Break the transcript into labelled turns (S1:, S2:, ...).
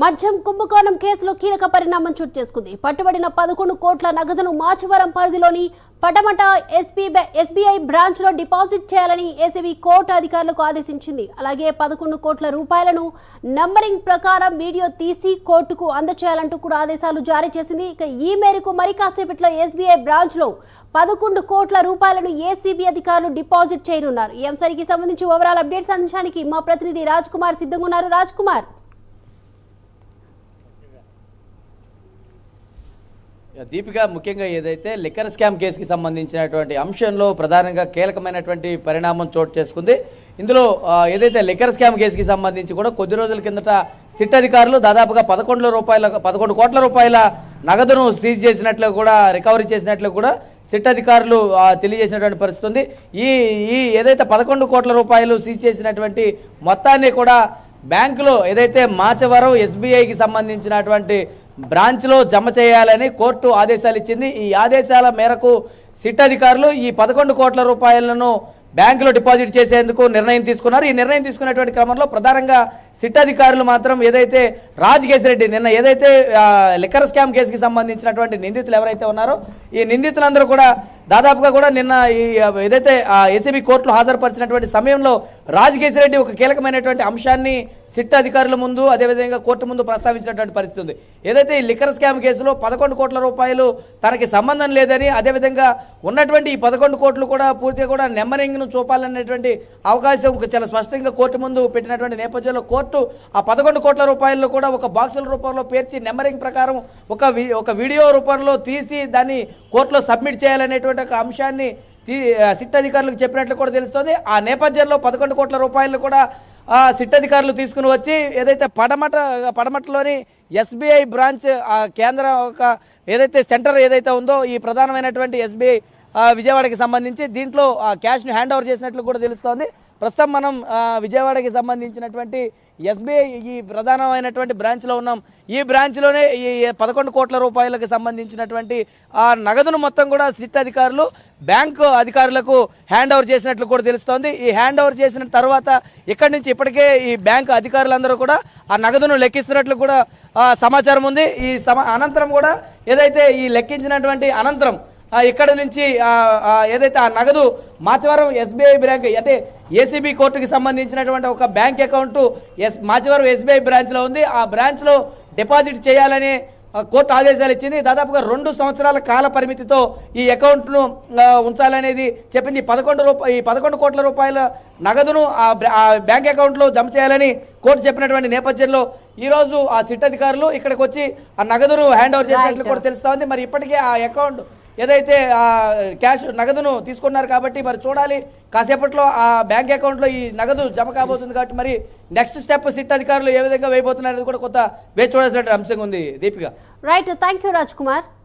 S1: మద్యం కుంభకోణం కేసులో కీలక పరిణామం చోటు చేసుకుంది. పట్టుబడిన పదకొండు కోట్ల నగదును మాచవరం పరిధిలోని పటమట ఎస్బీ ఎస్బీఐ బ్రాంచ్లో డిపాజిట్ చేయాలని ఏసీబీ కోర్టు అధికారులకు ఆదేశించింది. అలాగే పదకొండు కోట్ల రూపాయలను నంబరింగ్ ప్రకారం వీడియో తీసి కోర్టుకు అందచేయాలంటూ కూడా ఆదేశాలు జారీ చేసింది. ఇక ఈ మేరకు మరి కాసేపట్లో ఎస్బీఐ బ్రాంచ్లో పదకొండు కోట్ల రూపాయలను ఏసీబీ అధికారులు డిపాజిట్ చేయనున్నారు. ఈ అంశానికి సంబంధించి ఓవరాల్ అప్డేట్స్ అందించడానికి మా ప్రతినిధి రాజ్ కుమార్ సిద్ధంగా ఉన్నారు. రాజ్ కుమార్.
S2: దీపిక ముఖ్యంగా ఏదైతే లిక్కర్ స్కామ్ కేసుకి సంబంధించినటువంటి అంశంలో ప్రధానంగా కీలకమైనటువంటి పరిణామం చోటు చేసుకుంది. ఇందులో ఏదైతే లిక్కర్ స్కామ్ కేసుకి సంబంధించి కూడా కొద్ది రోజుల కిందట సిట్ అధికారులు దాదాపుగా పదకొండు రూపాయల పదకొండు కోట్ల రూపాయల నగదును సీజ్ చేసినట్లు కూడా రికవరీ చేసినట్లు కూడా సిట్ అధికారులు తెలియజేసినటువంటి పరిస్థితి ఉంది. ఈ ఈ ఏదైతే పదకొండు కోట్ల రూపాయలు సీజ్ చేసినటువంటి మొత్తాన్ని కూడా బ్యాంకులో ఏదైతే మాచవరం ఎస్బీఐకి సంబంధించినటువంటి బ్రాంచ్లో జమ చేయాలని కోర్టు ఆదేశాలు ఇచ్చింది. ఈ ఆదేశాల మేరకు సిట్ అధికారులు ఈ పదకొండు కోట్ల రూపాయలను బ్యాంకులో డిపాజిట్ చేసేందుకు నిర్ణయం తీసుకున్నారు. ఈ నిర్ణయం తీసుకునేటువంటి క్రమంలో ప్రధానంగా సిట్ అధికారులు మాత్రం ఏదైతే రాజ్ నిన్న ఏదైతే లిక్కర్ స్కామ్ కేసుకి సంబంధించినటువంటి నిందితులు ఎవరైతే ఉన్నారో ఈ నిందితులందరూ కూడా దాదాపుగా కూడా నిన్న ఈ ఆ, ఏదైతే ఏసీబీ కోర్టులో హాజరుపరిచినటువంటి సమయంలో రాజ్ ఒక కీలకమైనటువంటి అంశాన్ని సిట్ అధికారుల ముందు అదేవిధంగా కోర్టు ముందు ప్రస్తావించినటువంటి పరిస్థితి ఉంది. ఏదైతే ఈ లిక్కర్ స్కామ్ కేసులో పదకొండు కోట్ల రూపాయలు తనకి సంబంధం లేదని అదేవిధంగా ఉన్నటువంటి ఈ పదకొండు కోట్లు కూడా పూర్తిగా కూడా నెంబరింగ్ను చూపాలనేటువంటి అవకాశం చాలా స్పష్టంగా కోర్టు ముందు పెట్టినటువంటి నేపథ్యంలో కోర్టు ఆ పదకొండు కోట్ల రూపాయలు కూడా ఒక బాక్సుల రూపంలో పేర్చి నెంబరింగ్ ప్రకారం ఒక ఒక వీడియో రూపంలో తీసి దాన్ని కోర్టులో సబ్మిట్ చేయాలనేటువంటి ఒక అంశాన్ని తీ సిట్ అధికారులకు చెప్పినట్లు కూడా తెలుస్తోంది. ఆ నేపథ్యంలో పదకొండు కోట్ల రూపాయలు కూడా ఆ, సిట్ అధికారులు తీసుకుని వచ్చి ఏదైతే పడమట పడమటలోని ఎస్బీఐ బ్రాంచ్ ఆ కేంద్ర ఒక ఏదైతే సెంటర్ ఏదైతే ఉందో ఈ ప్రధానమైనటువంటి ఎస్బీఐ విజయవాడకి సంబంధించి దీంట్లో ఆ క్యాష్ను హ్యాండ్ ఓవర్ చేసినట్లు కూడా తెలుస్తోంది. ప్రస్తుతం మనం విజయవాడకి సంబంధించినటువంటి ఎస్బీఐ ఈ ప్రధానమైనటువంటి బ్రాంచ్లో ఉన్నాం. ఈ బ్రాంచ్లోనే ఈ పదకొండు కోట్ల రూపాయలకు సంబంధించినటువంటి ఆ నగదును మొత్తం కూడా సిట్ అధికారులు బ్యాంకు అధికారులకు హ్యాండ్ ఓవర్ చేసినట్లు కూడా తెలుస్తోంది. ఈ హ్యాండ్ ఓవర్ చేసిన తర్వాత ఇక్కడి నుంచి ఇప్పటికే ఈ బ్యాంకు అధికారులందరూ కూడా ఆ నగదును లెక్కిస్తున్నట్లు కూడా సమాచారం ఉంది. ఈ సమ అనంతరం కూడా ఏదైతే ఈ లెక్కించినటువంటి అనంతరం ఇక్కడ నుంచి ఏదైతే ఆ నగదు మాచవరం ఎస్బీఐ బ్యాంక్ అంటే ఏసీబీ కోర్టుకి సంబంధించినటువంటి ఒక bank account S Machavaram SBI బ్రాంచ్లో ఉంది. ఆ బ్రాంచ్లో డిపాజిట్ చేయాలని కోర్టు ఆదేశాలు ఇచ్చింది. దాదాపుగా రెండు సంవత్సరాల కాల పరిమితితో ఈ అకౌంట్ను ఉంచాలనేది చెప్పింది. పదకొండు రూపాయ ఈ పదకొండు కోట్ల రూపాయల నగదును ఆ బ్యాంక్ అకౌంట్లో జమ చేయాలని కోర్టు చెప్పినటువంటి నేపథ్యంలో ఈరోజు ఆ సిట్ అధికారులు ఇక్కడికి వచ్చి ఆ నగదును హ్యాండ్ ఓవర్ చేసినట్లు కూడా తెలుస్తోంది మరి ఇప్పటికే ఆ అకౌంట్ ఏదైతే ఆ క్యాష్ నగదును తీసుకున్నారు కాబట్టి మరి చూడాలి. కాసేపట్లో ఆ బ్యాంక్ అకౌంట్లో ఈ నగదు జమ కాబోతుంది కాబట్టి మరి నెక్స్ట్ స్టెప్ సిట్ అధికారులు ఏ విధంగా వేయబోతున్నారు అనేది కూడా కొత్త వేచి చూడాల్సిన అంశంగా ఉంది Deepika.
S1: Right thank you Raj Kumar